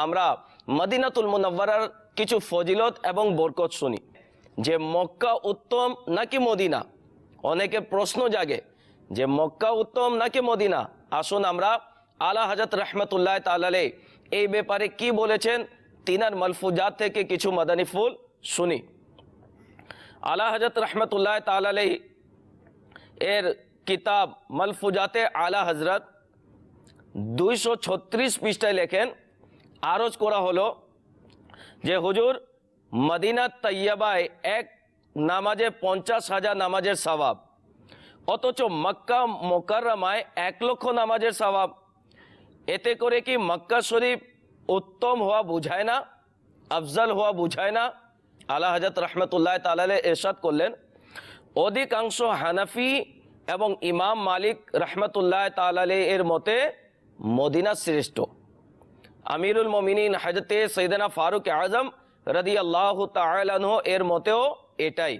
আমরা মদিনাতুল মুনাব্বারার কিছু ফজিলত এবং বরকত শুনি। যে মক্কা উত্তম নাকি মদিনা? অনেকে প্রশ্ন জাগে যে মক্কা উত্তম নাকি মদিনা? আসুন আমরা আলা হাজরত রহমতুল্লাহ তালালে এই ব্যাপারে কি বলেছেন তিনার মলফুজাত থেকে কিছু মাদানী ফুল শুনি। আলা হজরত রহমতুল্লাহ তালাই এর কিতাব মলফুজাতে আলা হজরত দুইশো ছত্রিশ পৃষ্ঠায় লেখেন আরজ করা হলো যে হুজুর মদিনা তৈয়বায় এক নামাজে পঞ্চাশ হাজার নামাজের সবাব অথচ মক্কা মোকাররমায় এক লক্ষ নামাজের সবাব এতে করে কি মক্কা শরীফ উত্তম হওয়া বুঝায় না, আফজাল হওয়া বুঝায় না? আলা হজরত রহমতুল্লাহ তালালে এরশাদ করলেন, অধিকাংশ হানাফি এবং ইমাম মালিক রহমতুল্লাহ তালালে এর মতে মদিনা শ্রেষ্ঠ। আমিরুল মমিনিন, হজরতে সৈদানা ফারুক আজম রদি আল্লাহ তালাহ এর মতেও এটাই।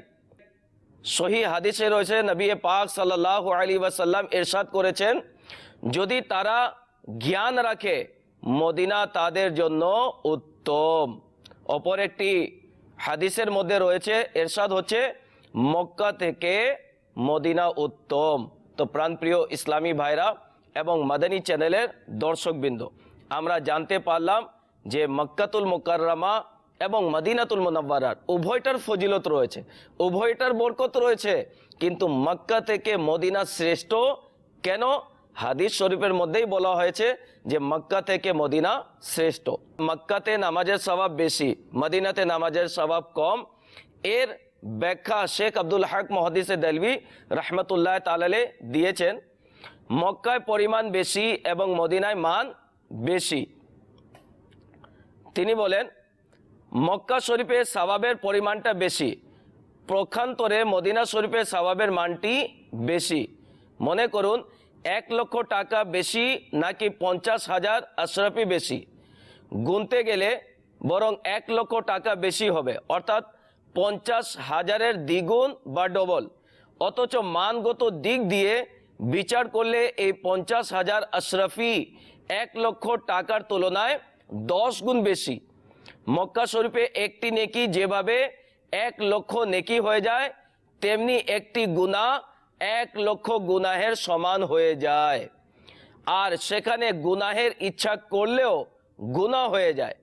সহি হাদিসে রয়েছে, নবী পাক সাল্লাহ আলী ওয়াসাল্লাম এরশাদ করেছেন, যদি তারা জ্ঞান রাখে, মদিনা তাদের জন্য উত্তম। অপর একটি হাদিসের মধ্যে রয়েছে এরশাদ হচ্ছে, মক্কা থেকে মদিনা উত্তম। তো প্রাণপ্রিয় ইসলামী ভাইরা এবং মাদানী চ্যানেলের দর্শকবৃন্দ আমরা জানতে পারলাম যে মক্কাতুল মোকাররমা এবং মদিনাতুল মুনাব্বারার উভয়টার ফজিলত রয়েছে। উভয়টার বরকত রয়েছে। কিন্তু মক্কা থেকে মদিনা শ্রেষ্ঠ কেন? হাদিস শরীফের মধ্যেই বলা হয়েছে যে মক্কা থেকে মদিনা শ্রেষ্ঠ। মক্কাতে নামাজের স্বভাব বেশি, মদিনাতে নামাজের স্বভাব কম। এর ব্যাখ্যা শেখ আব্দুল হক মহাদিসে দেলভি রহমতুল্লাহ তালালে দিয়েছেন। মক্কায় পরিমাণ বেশি এবং মদিনায় মান বেশি। তিনি বলেন, মক্কা শরীফে সবাবের পরিমাণটা বেশি। প্রক্ষান্তরে মদিনা শরীফে সবাবের মানটি বেশি। মনে করুন, এক লক্ষ টাকা বেশি নাকি পঞ্চাশ হাজার আশরাফি বেশি। গুনতে গেলে বরং এক লক্ষ টাকা বেশি হবে। অর্থাৎ পঞ্চাশ হাজারের দ্বিগুণ বা ডবল। অথচ মানগত দিক দিয়ে বিচার করলে এই পঞ্চাশ হাজার আশরাফি এক লক্ষ টাকার তুলনায় দশ গুণ বেশি। মক্কা শরীফে একটি নেকি যেভাবে এক লক্ষ নেকি হয়ে যায়, তেমনি একটি গুণা এক লক্ষ গুনাহের সমান হয়ে যায়। আর সেখানে গুনাহের ইচ্ছা করলেও গুনাহ হয়ে যায়।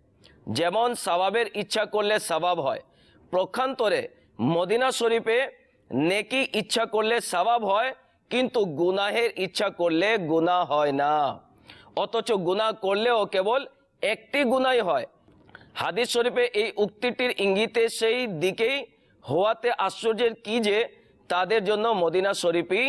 যেমন সবাবের ইচ্ছা করলে সবাব হয়। প্রক্ষান্তরে মদিনা শরীফে নেকি ইচ্ছা করলে সবাব হয়, কিন্তু গুনাহের ইচ্ছা করলে গুনাহ হয় না। অথচ গুণা করলেও কেবল একটি গুনাই হয়। হাদিস শরীফে এই উক্তিটির ইঙ্গিতে সেই দিকেই হওয়াতে আশ্চর্যের কি যে তাদের জন্য মদিনা শরীফই